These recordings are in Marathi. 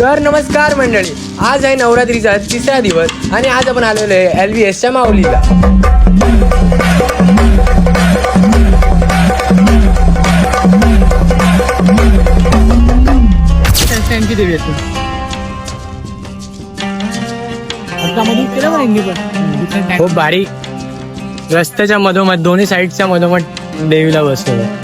तर नमस्कार मंडळी आज आहे नवरात्रीचा तिसरा दिवस आणि आज आपण आलेलो आहे एल व्ही एसच्या माऊलीला. त्यांची देवी येते. खूप भारी. रस्त्याच्या मधोमध दोन्ही साईडच्या मधोमध देवीला बसवलं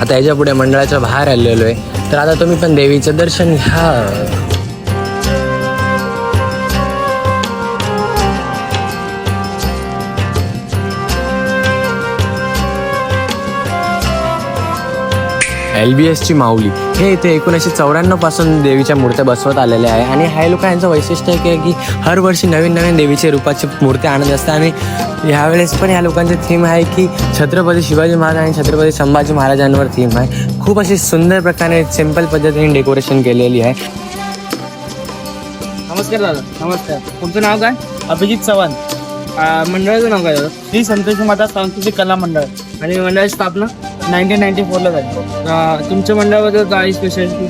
आता याच्यापुढे मंडळाच्या बाहेर आलेलो आहे. तर आता तुम्ही पण देवीचं दर्शन घ्या. एल बी एसची माऊली. हे इथे एकोणीसशे चौऱ्याण्णवपासून देवीच्या मूर्त्या बसवत आलेल्या आहे. आणि हे लोक यांचं वैशिष्ट्य आहे की- की हर वर्षी नवीन नवीन देवीच्या रूपाची मूर्ती आणत असतात. आणि ह्यावेळेस पण ह्या लोकांची थीम आहे की छत्रपती शिवाजी महाराज आणि छत्रपती संभाजी महाराजांवर थीम आहे. खूप अशी सुंदर प्रकारे सिंपल पद्धतीने डेकोरेशन केलेली आहे. नमस्कार दादा. नमस्कार. तुमचं नाव काय? अभिजित चव्हाण. मंडळाचं नाव काय दादा? श्री संतोषी माता सांस्कृतिक कला मंडळ. आणि मंडळाची स्थापना? नाईन्टीन नाईन्टी फोरला झाली. तुमच्या मंडळाबद्दल काय स्पेशालिटी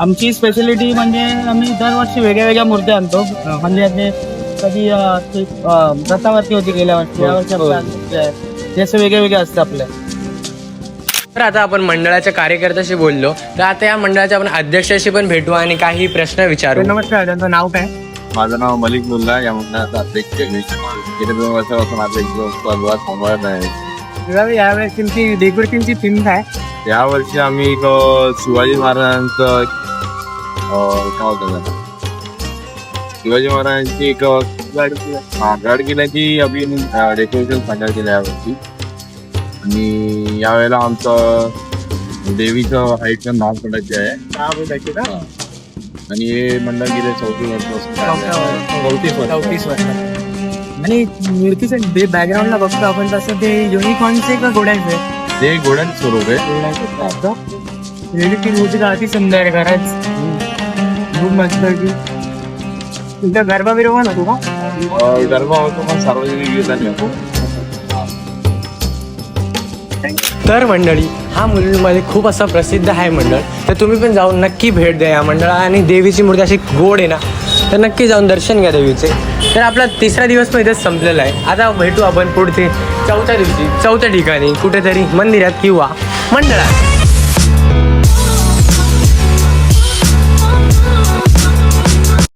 आमची स्पेशालिटी म्हणजे आम्ही दरवर्षी वेगळ्या वेगळ्या मूर्त्या आणतो. म्हणजे ते कधी रथावरती होती गेल्या वर्षी. या वर्षी आपल्या मूर्त्या आहेत. हे असं वेगळे वेगळे असतं आपल्या. तर आता आपण मंडळाच्या कार्यकर्त्याशी बोललो. तर आता या मंडळाच्या आपण अध्यक्षाशी पण भेटू आणि काही प्रश्न विचारू. नमस्कार. त्यांचं नाव काय? माझं नाव मलिक मुल्ला. या मंडळाचा अध्यक्ष आहे मी. गेल्या दोन वर्षापासून पदभार सांभाळत आहे. यावेळेस तुमची डेकोरेशनची थीम काय? या वर्षी आम्ही एक अ, शिवाजी महाराजांचं अ, काय होतं त्याला? शिवाजी महाराजांची एक अ, हा, गड किल्ल्याची आम्ही डेकोरेशन सादर केलं यावर्षी. आणि यावेळेला आमचं देवीचं हाईटचं नाव पडायचे आहे. आणि हे मंडळ गेले चौथी वर्ष. चौतीस वर्ष. आणि मूर्तीचं जे बॅकग्राऊंडला बघतो आपण तसं ते युनिकॉर्नचे का घोड्यांचे? ते घोड्यांचं स्वरूप आहे. ती मूर्ती तर अति सुंदर आहे खरंच. खूप मस्त आहे ती. तुमचा गरबा बिरबा ना तुला अ, गरबा होतो पण सार्वजनिक विधान होतो तर मंडळी हा मुलींमध्ये खूप असा प्रसिद्ध आहे मंडळ. तर तुम्ही पण जाऊन नक्की भेट द्या या मंडळा. आणि देवीची मूर्ती अशी गोड आहे ना तर नक्की जाऊन दर्शन घ्या देवीचे. तर आपला तिसरा दिवस पण इथेच संपलेला आहे. आता भेटू आपण पुढचे चौथ्या दिवशी. चौथ्या ठिकाणी कुठेतरी मंदिरात किंवा मंडळात.